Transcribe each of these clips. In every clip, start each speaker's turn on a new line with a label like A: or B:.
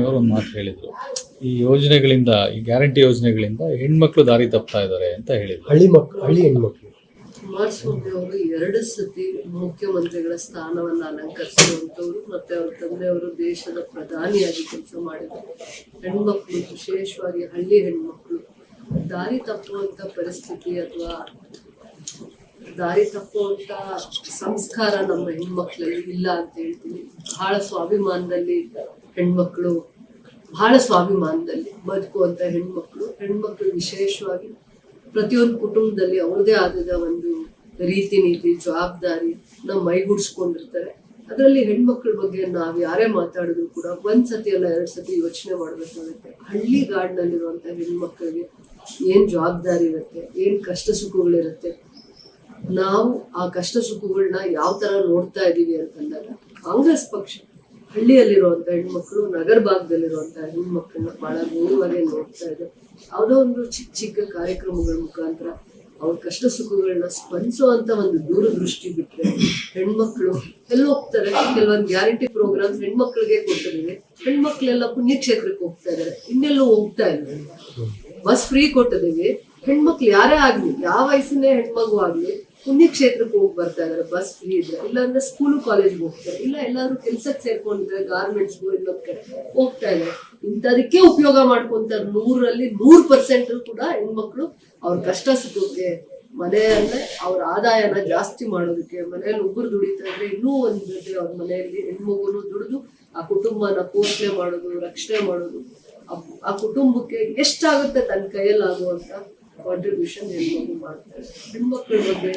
A: ಅವರು ಒಂದು ಮಾತು ಹೇಳಿದರು. ಈ ಯೋಜನೆಗಳಿಂದ ಈ ಗ್ಯಾರಂಟಿ ಯೋಜನೆಗಳಿಂದ ಹೆಣ್ಮಕ್ಳು ದಾರಿ ತಪ್ತಾ ಇದ್ದಾರೆ ಅಂತ ಹೇಳಿದರು.
B: ಹಳ್ಳಿ ಮಕ್ಕಳು ಹಳ್ಳಿ ಹೆಣ್ಮಕ್ಳು.
C: ಕುಮಾರಸ್ವಾಮಿ ಅವರು ಎರಡು ಸತಿ ಮುಖ್ಯಮಂತ್ರಿಗಳ ಸ್ಥಾನವನ್ನು ಅಲಂಕರಿಸುವಂತವ್ರು ಮತ್ತೆ ಅವ್ರ ತಂದೆಯವರು ದೇಶದ ಪ್ರಧಾನಿಯಾಗಿ ಕೆಲಸ ಮಾಡಿದರು. ಹೆಣ್ಮಕ್ಳು ವಿಶೇಷವಾಗಿ ಹಳ್ಳಿ ಹೆಣ್ಮಕ್ಳು ದಾರಿ ತಪ್ಪುವಂಥ ಪರಿಸ್ಥಿತಿ ಅಥವಾ ದಾರಿ ತಪ್ಪುವಂತ ಸಂಸ್ಕಾರ ನಮ್ಮ ಹೆಣ್ಮಕ್ಳಲ್ಲಿ ಇಲ್ಲ ಅಂತ ಹೇಳ್ತೀನಿ. ಬಹಳ ಸ್ವಾಭಿಮಾನದಲ್ಲಿ ಹೆಣ್ಮಕ್ಳು ಬಹಳ ಸ್ವಾಭಿಮಾನದಲ್ಲಿ ಬದುಕುವಂತ ಹೆಣ್ಮಕ್ಳು. ಹೆಣ್ಮಕ್ಳು ವಿಶೇಷವಾಗಿ ಪ್ರತಿಯೊಂದು ಕುಟುಂಬದಲ್ಲಿ ಅವ್ರದೇ ಆದ ಒಂದು ರೀತಿ, ನೀತಿ, ಜವಾಬ್ದಾರಿ ಮೈಗೂಡಿಸ್ಕೊಂಡಿರ್ತಾರೆ. ಅದರಲ್ಲಿ ಹೆಣ್ಮಕ್ಳ ಬಗ್ಗೆ ನಾವು ಯಾರೇ ಮಾತಾಡಿದ್ರು ಕೂಡ ಒಂದ್ ಸತಿ ಅಲ್ಲ ಎರಡ್ ಸತಿ ಯೋಚನೆ ಮಾಡ್ಬೇಕಾಗುತ್ತೆ. ಹಳ್ಳಿ ಗಾಡ್ನಲ್ಲಿರುವಂತ ಹೆಣ್ಮಕ್ಳಿಗೆ ಏನ್ ಜವಾಬ್ದಾರಿ ಇರುತ್ತೆ, ಏನ್ ಕಷ್ಟ ಸುಖಗಳಿರುತ್ತೆ, ನಾವು ಆ ಕಷ್ಟ ಸುಖಗಳನ್ನ ಯಾವ ತರ ನೋಡ್ತಾ ಇದ್ದೀವಿ ಅಂತಂದಾಗ ಕಾಂಗ್ರೆಸ್ ಪಕ್ಷ ಹಳ್ಳಿಯಲ್ಲಿರುವಂತ ಹೆಣ್ಮಕ್ಳು, ನಗರ ಭಾಗದಲ್ಲಿರುವಂತ ಹೆಣ್ಮಕ್ಳನ್ನ ಬಹಳ ಗೌರವಾಗಿ ನೋಡ್ತಾ ಇದೆ ಯಾವುದೋ ಒಂದು ಚಿಕ್ಕ ಚಿಕ್ಕ ಕಾರ್ಯಕ್ರಮಗಳ ಮುಖಾಂತರ ಅವ್ರ ಕಷ್ಟ ಸುಖಗಳನ್ನ ಸ್ಪಂದಿಸುವಂತ ಒಂದು ದೂರದೃಷ್ಟಿ ಬಿಟ್ರೆ ಹೆಣ್ಮಕ್ಳು ಎಲ್ಲಿ ಹೋಗ್ತಾರೆ? ಕೆಲವೊಂದು ಗ್ಯಾರಂಟಿ ಪ್ರೋಗ್ರಾಮ್ಸ್ ಹೆಣ್ಮಕ್ಳಿಗೆ ಕೊಟ್ಟಿದ್ದೀವಿ. ಹೆಣ್ಮಕ್ಳೆಲ್ಲ ಪುಣ್ಯಕ್ಷೇತ್ರಕ್ಕೆ ಹೋಗ್ತಾ ಇದಾರೆ ಇನ್ನೆಲ್ಲೂ ಹೋಗ್ತಾ ಇಲ್ಲ. ಬಸ್ ಫ್ರೀ ಕೊಟ್ಟಿದ್ದೀವಿ. ಹೆಣ್ಮಕ್ಳು ಯಾರೇ ಆಗ್ಲಿ, ಯಾವ ವಯಸ್ಸಿನ ಹೆಣ್ಮಗು ಆಗ್ಲಿ ಪುಣ್ಯಕ್ಷೇತ್ರಕ್ಕೆ ಹೋಗಿ ಬರ್ತಾ ಇದಾರೆ ಬಸ್ ಫ್ರೀ ಇದ್ರೆ. ಇಲ್ಲ ಅಂದ್ರೆ ಸ್ಕೂಲ್ ಕಾಲೇಜ್ಗೆ ಹೋಗ್ತಾರೆ. ಇಲ್ಲ ಎಲ್ಲಾದ್ರೂ ಕೆಲ್ಸಕ್ಕೆ ಸೇರ್ಕೊಂಡಿದ್ರೆ ಗಾರ್ಮೆಂಟ್ಸ್ಗೂ ಇನ್ನೊಂದ್ ಹೋಗ್ತಾ ಇದಾರೆ. ಇಂಥದಕ್ಕೆ ಉಪಯೋಗ ಮಾಡ್ಕೊಂತಾರೆ ನೂರಲ್ಲಿ ನೂರ್ ಪರ್ಸೆಂಟ್ ಕೂಡ ಹೆಣ್ಮಕ್ಳು ಅವ್ರ ಕಷ್ಟ ಮನೆ ಮನೆಯಲ್ಲೇ ಅವ್ರ ಆದಾಯನ ಜಾಸ್ತಿ ಮಾಡೋದಕ್ಕೆ, ಮನೆಯಲ್ಲಿ ಒಬ್ರು ದುಡಿತಾ ಇದ್ರೆ ಇನ್ನೂ ಒಂದ್ ಜೊತೆ ಅವ್ರ ಮನೆಯಲ್ಲಿ ಹೆಣ್ಮಗುನು ದುಡಿದು ಆ ಕುಟುಂಬನ ಪೋಷಣೆ ಮಾಡೋದು, ರಕ್ಷಣೆ ಮಾಡೋದು. ಆ- ಆ ಕುಟುಂಬಕ್ಕೆ ಎಷ್ಟಾಗುತ್ತೆ ತನ್ನ ಕೈಯಲ್ಲಾಗುವಂತ ಕಾಂಟ್ರಿಬ್ಯೂಷನ್ ಹೆಣ್ಮಗು ಮಾಡ್ತಾರೆ. ಹೆಣ್ಮಕ್ಳ ಬಗ್ಗೆ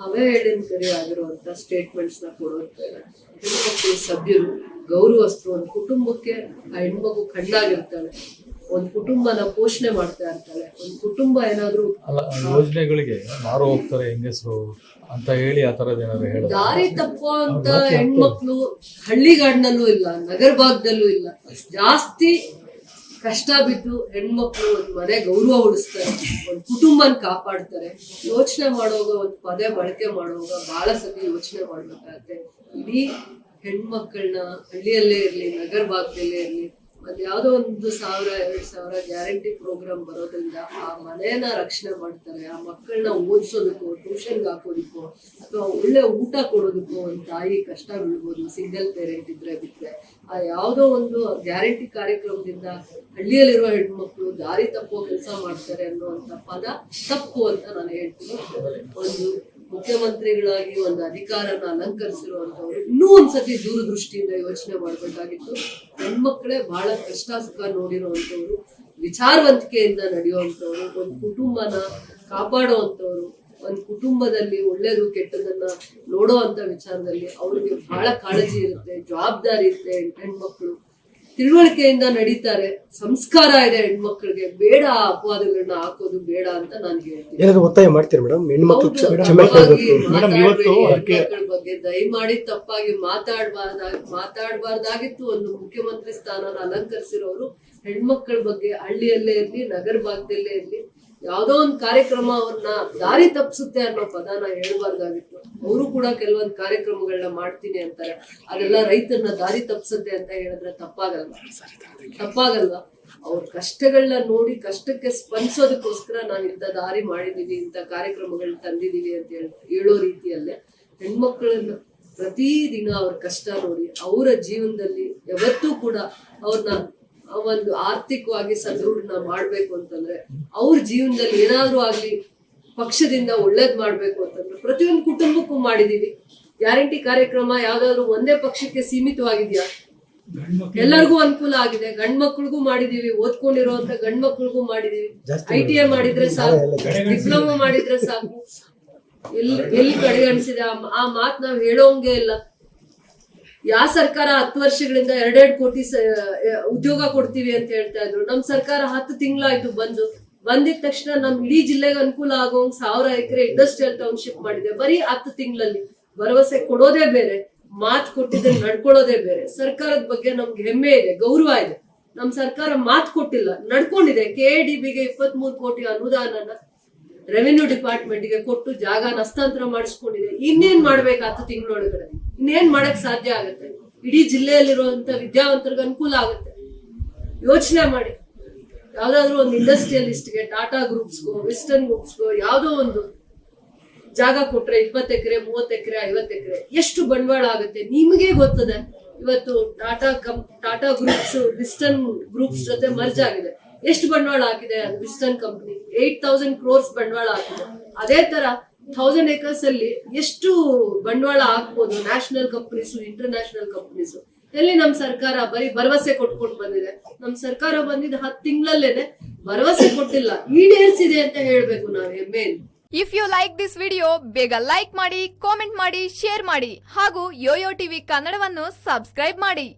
C: ಅವೇ ಹೇಳಿನ ಕರೆ ಆಗಿರುವಂತ ಸ್ಟೇಟ್ಮೆಂಟ್ಸ್ನ ಕೊಡುವಂತ ಹೆಣ್ಮಕ್ಳು ಸಭ್ಯರು ಗೌರವಸ್ಥರು ಒಂದು ಕುಟುಂಬಕ್ಕೆ ಆ ಹೆಣ್ಮಗು ಕಣ್ಣಾಗಿರ್ತಾಳೆ ಒಂದ್ ಕುಟುಂಬನ ಪೋಷಣೆ ಮಾಡ್ತಾ ಇರ್ತಾಳೆ ಒಂದ್ ಕುಟುಂಬ ಏನಾದ್ರು
A: ಅಲ್ಲ ಯೋಜನೆಗಳಿಗೆ ಮಾರು ಹೋಗ್ತಾರೆ ಹೆಂಗಸರು ಅಂತ ಹೇಳಿ ಆ ತರದ ಏನಾದ್ರು
C: ದಾರಿ ತಪ್ಪುವಂತ ಹೆಣ್ಮಕ್ಳು ಹಳ್ಳಿಗಾಡಿನಲ್ಲೂ ಇಲ್ಲ ನಗರ ಭಾಗದಲ್ಲೂ ಇಲ್ಲ. ಜಾಸ್ತಿ ಕಷ್ಟ ಬಿದ್ದು ಹೆಣ್ಮಕ್ಳು ಒಂದು ಮನೆ ಗೌರವ ಉಳಿಸ್ತಾರೆ. ಒಂದು ಕುಟುಂಬನ ಕಾಪಾಡ್ತಾರೆ. ಯೋಚನೆ ಮಾಡುವಾಗ ಒಂದು ಪದೇ ಬಳಕೆ ಮಾಡುವಾಗ ಬಹಳ ಸತಿ ಯೋಚನೆ ಮಾಡ್ಬೇಕಾಗತ್ತೆ. ಇಡೀ ಹೆಣ್ಮಕ್ಳನ್ನ ಹಳ್ಳಿಯಲ್ಲೇ ಇರಲಿ ನಗರ ಭಾಗದಲ್ಲೇ ಇರ್ಲಿ ಮತ್ತೆ ಯಾವುದೋ ಒಂದು ಸಾವಿರ, ಎರಡು ಸಾವಿರ ಗ್ಯಾರಂಟಿ ಪ್ರೋಗ್ರಾಮ್ ಬರೋದ್ರಿಂದ ಆ ಮನೆಯನ್ನ ರಕ್ಷಣೆ ಮಾಡ್ತಾರೆ, ಆ ಮಕ್ಕಳನ್ನ ಓದಿಸೋದಕ್ಕೋ, ಟ್ಯೂಷನ್ಗೆ ಹಾಕೋದಕ್ಕೋ, ಅಥವಾ ಒಳ್ಳೆ ಊಟ ಕೊಡೋದಕ್ಕೋ ಒಂದು ತಾಯಿ ಕಷ್ಟ ಬೀಳ್ಬೋದು ಸಿಂಗಲ್ ಪೇರೆಂಟ್ ಇದ್ರೆ ಬಿಟ್ಟರೆ ಆ ಯಾವುದೋ ಒಂದು ಗ್ಯಾರಂಟಿ ಕಾರ್ಯಕ್ರಮದಿಂದ ಹಳ್ಳಿಯಲ್ಲಿರುವ ಹೆಣ್ಮಕ್ಳು ದಾರಿ ತಪ್ಪೋ ಕೆಲಸ ಮಾಡ್ತಾರೆ ಅನ್ನುವಂಥ ಪದ ತಪ್ಪು ಅಂತ ನಾನು ಹೇಳ್ತೀನಿ. ಒಂದು ಮುಖ್ಯಮಂತ್ರಿಗಳಾಗಿ ಒಂದು ಅಧಿಕಾರನ ಅಲಂಕರಿಸಿರುವಂತವ್ರು ಇನ್ನೂ ಒಂದ್ಸತಿ ದೂರದೃಷ್ಟಿಯಿಂದ ಯೋಚನೆ ಮಾಡಬೇಕಾಗಿತ್ತು. ಹೆಣ್ಮಕ್ಳೇ ಬಹಳ ಕಷ್ಟ ಸುಖ ನೋಡಿರುವಂತವ್ರು ವಿಚಾರವಂತಿಕೆಯಿಂದ ನಡೆಯುವಂತವ್ರು ಒಂದು ಕುಟುಂಬನ ಕಾಪಾಡುವಂತವ್ರು ಒಂದು ಕುಟುಂಬದಲ್ಲಿ ಒಳ್ಳೇದು ಕೆಟ್ಟದನ್ನ ನೋಡುವಂತ ವಿಚಾರದಲ್ಲಿ ಅವ್ರಿಗೆ ಬಹಳ ಕಾಳಜಿ ಇರುತ್ತೆ, ಜವಾಬ್ದಾರಿ ಇರುತ್ತೆ ಹೆಣ್ಮಕ್ಳು. ತಿಳುವಳಿಕೆಯಿಂದ ನಡೀತಾರೆ. ಸಂಸ್ಕಾರ ಇದೆ ಹೆಣ್ಮಕ್ಳಿಗೆ. ಬೇಡ ಆ ಅಪವಾದಗಳನ್ನ ಹಾಕೋದು ಬೇಡ ಅಂತ ನಾನು ಹೇಳ್ತೀನಿ.
B: ಏನಾದ್ರು ಒತ್ತಾಯ ಮಾಡ್ತೀರಾ ಮೇಡಮ್? ಹೆಣ್ಮಕ್ಳು
C: ಹೆಣ್ಮಕ್ಳ ಬಗ್ಗೆ ದಯಮಾಡಿ ತಪ್ಪಾಗಿ ಮಾತಾಡಬಾರ್ದ ಮಾತಾಡಬಾರ್ದಾಗಿತ್ತು ಒಂದು ಮುಖ್ಯಮಂತ್ರಿ ಸ್ಥಾನನ ಅಲಂಕರಿಸಿರೋರು. ಹೆಣ್ಮಕ್ಳ ಬಗ್ಗೆ ಹಳ್ಳಿಯಲ್ಲೇ ಇರ್ಲಿ ನಗರ ಭಾಗದಲ್ಲೇ ಇರ್ಲಿ ಯಾವ್ದೋ ಒಂದು ಕಾರ್ಯಕ್ರಮ ಅವ್ರನ್ನ ದಾರಿ ತಪ್ಪಿಸುತ್ತೆ ಅನ್ನೋ ಪದನ ಹೇಳ್ಬಾರ್ದಾಗಿತ್ತು. ಅವರು ಕೂಡ ಕೆಲವೊಂದು ಕಾರ್ಯಕ್ರಮಗಳನ್ನ ಮಾಡ್ತೀನಿ ಅಂತಾರೆ. ಅದೆಲ್ಲ ರೈತರನ್ನ ದಾರಿ ತಪ್ಪಿಸುತ್ತೆ ಅಂತ ಹೇಳಿದ್ರೆ ತಪ್ಪಾಗಲ್ಲ ತಪ್ಪಾಗಲ್ಲ ಅವ್ರ ಕಷ್ಟಗಳನ್ನ ನೋಡಿ ಕಷ್ಟಕ್ಕೆ ಸ್ಪಂದಿಸೋದಕ್ಕೋಸ್ಕರ ನಾನು ಇಂಥ ದಾರಿ ಮಾಡಿದೀವಿ, ಇಂಥ ಕಾರ್ಯಕ್ರಮಗಳನ್ನ ತಂದಿದ್ದೀವಿ ಅಂತ ಹೇಳಿ ರೀತಿಯಲ್ಲೇ ಹೆಣ್ಮಕ್ಳನ್ನ ಪ್ರತಿದಿನ ಅವ್ರ ಕಷ್ಟ ನೋಡಿ ಅವರ ಜೀವನದಲ್ಲಿ ಯಾವತ್ತೂ ಕೂಡ ಅವ್ರನ್ನ ಒಂದು ಆರ್ಥಿಕವಾಗಿ ಸದೃಢನ ಮಾಡ್ಬೇಕು ಅಂತಂದ್ರೆ ಅವ್ರ ಜೀವನದಲ್ಲಿ ಏನಾದ್ರೂ ಆಗ್ಲಿ ಪಕ್ಷದಿಂದ ಒಳ್ಳೇದ್ ಮಾಡ್ಬೇಕು ಅಂತಂದ್ರೆ ಪ್ರತಿಯೊಂದು ಕುಟುಂಬಕ್ಕೂ ಮಾಡಿದೀವಿ. ಗ್ಯಾರಂಟಿ ಕಾರ್ಯಕ್ರಮ ಯಾವ್ದಾದ್ರು ಒಂದೇ ಪಕ್ಷಕ್ಕೆ ಸೀಮಿತವಾಗಿದ್ಯಾ? ಎಲ್ಲರಿಗೂ ಅನುಕೂಲ ಆಗಿದೆ. ಗಂಡ್ ಮಕ್ಳಿಗೂ ಮಾಡಿದೀವಿ. ಓದ್ಕೊಂಡಿರೋಂತ ಗಂಡ್ ಮಕ್ಳಿಗೂ ಮಾಡಿದೀವಿ ಐ ಟಿ ಐ ಮಾಡಿದ್ರೆ ಸಾಕು. ಡಿಪ್ಲೊಮಾ ಮಾಡಿದ್ರೆ ಸಾಕು. ಎಲ್ಲಿ ಎಲ್ಲಿ ಕಡೆಗಣಿಸಿದೆ? ಆ ಆ ಮಾತ್ ನಾವ್ ಹೇಳೋಂಗೆ ಇಲ್ಲ. ಯಾವ ಸರ್ಕಾರ ಹತ್ತು ವರ್ಷಗಳಿಂದ ಎರಡೆರಡು ಕೋಟಿ ಉದ್ಯೋಗ ಕೊಡ್ತೀವಿ ಅಂತ ಹೇಳ್ತಾ ಇದ್ರು. ನಮ್ ಸರ್ಕಾರ ಹತ್ತು ತಿಂಗಳಾಯ್ತು ಬಂದು. ಬಂದಿದ ತಕ್ಷಣ ನಮ್ ಇಡೀ ಜಿಲ್ಲೆಗೆ ಅನುಕೂಲ ಆಗೋ ಸಾವಿರ ಎಕರೆ ಇಂಡಸ್ಟ್ರಿಯಲ್ ಟೌನ್ಶಿಪ್ ಮಾಡಿದೆ. ಬರೀ ಹತ್ತು ತಿಂಗಳಲ್ಲಿ. ಭರವಸೆ ಕೊಡೋದೇ ಬೇರೆ, ಮಾತ್ ಕೊಟ್ಟಿದ್ರೆ ನಡ್ಕೊಳ್ಳೋದೇ ಬೇರೆ. ಸರ್ಕಾರದ ಬಗ್ಗೆ ನಮ್ಗೆ ಹೆಮ್ಮೆ ಇದೆ, ಗೌರವ ಇದೆ. ನಮ್ ಸರ್ಕಾರ ಮಾತ್ ಕೊಟ್ಟಿಲ್ಲ, ನಡ್ಕೊಂಡಿದೆ. ಕೆ ಡಿ ಬಿಗೆ ಇಪ್ಪತ್ತ್ ಮೂರು ಕೋಟಿ ಅನುದಾನನ ರೆವೆನ್ಯೂ ಡಿಪಾರ್ಟ್ಮೆಂಟ್ಗೆ ಕೊಟ್ಟು ಜಾಗ ಹಸ್ತಾಂತರ ಮಾಡಿಸ್ಕೊಂಡಿದೆ. ಇನ್ನೇನ್ ಮಾಡ್ಬೇಕು ಹತ್ತು ತಿಂಗಳೊಳಗಡೆ ಇನ್ನೇನ್ ಮಾಡಕ್ ಸಾಧ್ಯ ಆಗುತ್ತೆ? ಇಡೀ ಜಿಲ್ಲೆಯಲ್ಲಿರುವಂತ ವಿದ್ಯಾವಂತರಿಗೆ ಅನುಕೂಲ ಆಗುತ್ತೆ? ಯೋಚನೆ ಮಾಡಿ. ಯಾವ್ದಾದ್ರು ಒಂದು ಇಂಡಸ್ಟ್ರಿಯಲಿಸ್ಟ್ಗೆ, ಟಾಟಾ ಗ್ರೂಪ್ಸ್ಗೋ, ವೆಸ್ಟರ್ನ್ ಗ್ರೂಪ್ಸ್ಗೋ ಯಾವುದೋ ಒಂದು ಜಾಗ ಕೊಟ್ರೆ ಇಪ್ಪತ್ತು ಎಕರೆ, ಮೂವತ್ತು ಎಕರೆ, ಐವತ್ತು ಎಕರೆ, ಎಷ್ಟು ಬಂಡವಾಳ ಆಗುತ್ತೆ? ನಿಮಗೆ ಗೊತ್ತದೆ? ಇವತ್ತು ಟಾಟಾ ಕಂಪ್ ಟಾಟಾ ಗ್ರೂಪ್ಸ್, ವೆಸ್ಟರ್ನ್ ಗ್ರೂಪ್ಸ್ ಜೊತೆ ಮರ್ಜ್ ಆಗಿದೆ. ಎಷ್ಟು ಬಂಡವಾಳ ಹಾಕಿದೆ ಅದು western company? Eight thousand crores ಬಂಡವಾಳ ಹಾಕಿದೆ. ಅದೇ ತರ ಥೌಸಂಡ್ ಏಕರ್ಸ್ ಅಲ್ಲಿ ಎಷ್ಟು ಬಂಡವಾಳ ಹಾಕ್ಬೋದು ನ್ಯಾಷನಲ್ ಕಂಪನೀಸು ಇಂಟರ್ನ್ಯಾಷನಲ್ ಕಂಪನೀಸು ಎಲ್ಲಿ ನಮ್ ಸರ್ಕಾರ ಬರೀ ಭರವಸೆ ಕೊಟ್ಕೊಂಡು ಬಂದಿದೆ? ನಮ್ ಸರ್ಕಾರ ಬಂದಿದ್ದು ಹತ್ತು ತಿಂಗಳಲ್ಲೇನೆ ಭರವಸೆ ಕೊಟ್ಟಿಲ್ಲ. ಈಡೇರಿಸಿದೆ ಅಂತ ಹೇಳ್ಬೇಕು ನಾವು ಹೆಮ್ಮೆಯಿಂದ
D: if you like this video ಬೇಗ ಲೈಕ್ ಮಾಡಿ ಕಾಮೆಂಟ್ ಮಾಡಿ ಶೇರ್ ಮಾಡಿ ಹಾಗೂ ಯೋಯೋ ಟಿವಿ ಕನ್ನಡವನ್ನು ಸಬ್ಸ್ಕ್ರೈಬ್ ಮಾಡಿ.